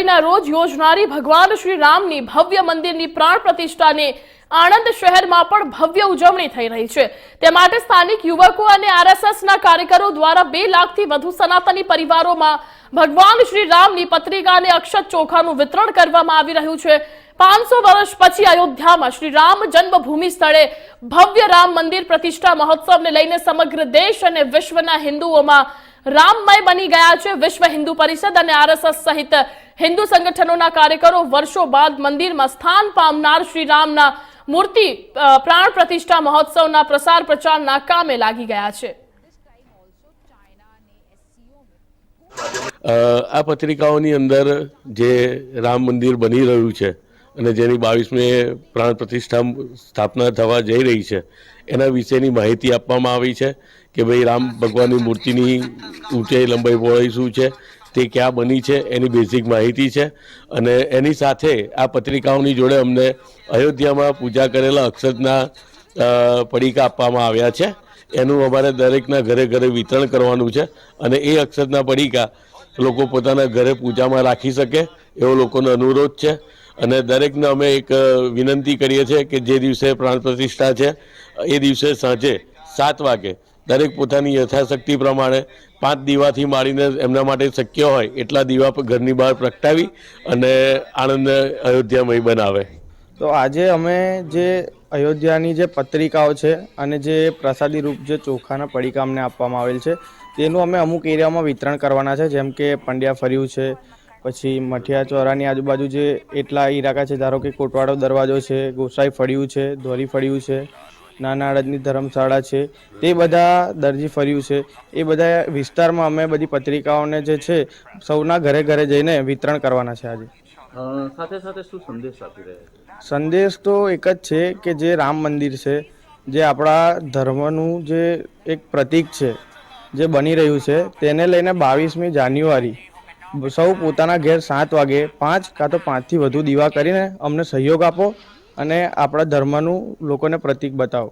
જાન્યુઆરીના રોજ યોજનારી ભગવાન શ્રી રામની ભવ્ય મંદિરની પ્રાણ પ્રતિષ્ઠાને આણંદ શહેરમાં પણ ભવ્ય ઉજવણી થઈ રહી છે. તે માટે સ્થાનિક યુવકો અને આરએસએસના કાર્યકરો દ્વારા બે લાખથી વધુ સનાતની પરિવારોમાં ભગવાન શ્રી રામની પત્રિકા અને અક્ષત ચોખાનું વિતરણ કરવામાં આવી રહ્યું છે. પાંચસો વર્ષ પછી અયોધ્યામાં શ્રી રામ જન્મભૂમિ સ્થળે ભવ્ય રામ મંદિર પ્રતિષ્ઠા મહોત્સવને લઈને સમગ્ર દેશ અને વિશ્વના હિન્દુઓમાં રામમય બની ગયા છે. વિશ્વ હિન્દુ પરિષદ અને આરએસએસ સહિત હિન્દુ સંગઠનોના કાર્યકરો વર્ષો બાદ મંદિરમાં સ્થાન પામનાર શ્રીરામના મૂર્તિ પ્રાણ પ્રતિષ્ઠા મહોત્સવના પ્રસાર પ્રચારના કામે લાગી ગયા છે. આ પત્રિકાઓની અંદર જે રામ મંદિર બની રહ્યું છે અને જેની બાવીસમી પ્રાણ પ્રતિષ્ઠા સ્થાપના થવા જઈ રહી છે, એના વિશેની માહિતી આપવામાં આવી છે કે ભાઈ રામ ભગવાનની મૂર્તિની ઊંચાઈ લંબાઈ પહોળાઈ શું છે તે ક્યાં બની છે, એની બેઝિક માહિતી છે. અને એની સાથે આ પત્રિકાઓની જોડે અમને અયોધ્યામાં પૂજા કરેલા અક્ષતના પડીકા આપવામાં આવ્યા છે. એનું અમારે દરેકના ઘરે ઘરે વિતરણ કરવાનું છે અને એ અક્ષતના પડીકા લોકો પોતાના ઘરે પૂજામાં રાખી શકે એવો લોકોનો અનુરોધ છે. અને દરેકને અમે એક વિનંતી કરીએ છીએ કે જે દિવસે પ્રાણ પ્રતિષ્ઠા છે, એ દિવસે સાંજે સાત વાગે દરેક પોતાની યથાશક્તિ પ્રમાણે પાંચ દીવાથી મારીને એમના માટે શક્ય હોય એટલા દીવા ઘરની બહાર પ્રગટાવી અને આણંદ અયોધ્યામય બનાવે. તો આજે અમે જે અયોધ્યાની જે પત્રિકાઓ છે અને જે પ્રસાદી રૂપ જે ચોખાના પડીકા અમને આપવામાં આવેલ છે, તેનું અમે અમુક એરિયામાં વિતરણ કરવાના છે, જેમ કે પંડ્યા ફર્યું છે, પછી મઠિયા ચોરાની આજુબાજુ જે એટલા ઈલાકા છે, ધારો કે કોટવાડો દરવાજો છે, ગોસાઈ ફળિયું છે, ધોરી ફળિયું છે નાના અડદની ધર્મશાળા છે. તે બધા દરજી ફર્યું છે. એ બધા વિસ્તારમાં અમે બધી પત્રિકાઓને જે છે સૌના ઘરે ઘરે જઈને વિતરણ કરવાના છે આજે. સાથે સાથે શું સંદેશ આપી રહ્યા છે? સંદેશ તો એક જ છે કે જે રામ મંદિર છે જે આપણા ધર્મનું જે એક પ્રતીક છે જે બની રહ્યું છે તેને લઈને બાવીસમી જાન્યુઆરી સૌ પોતાના ઘેર સાત વાગે પાંચ કાં તો પાંચથી વધુ દીવા કરીને અમને સહયોગ આપો. અને આપણા ધર્મનું લોકોને પ્રતીક બતાવો.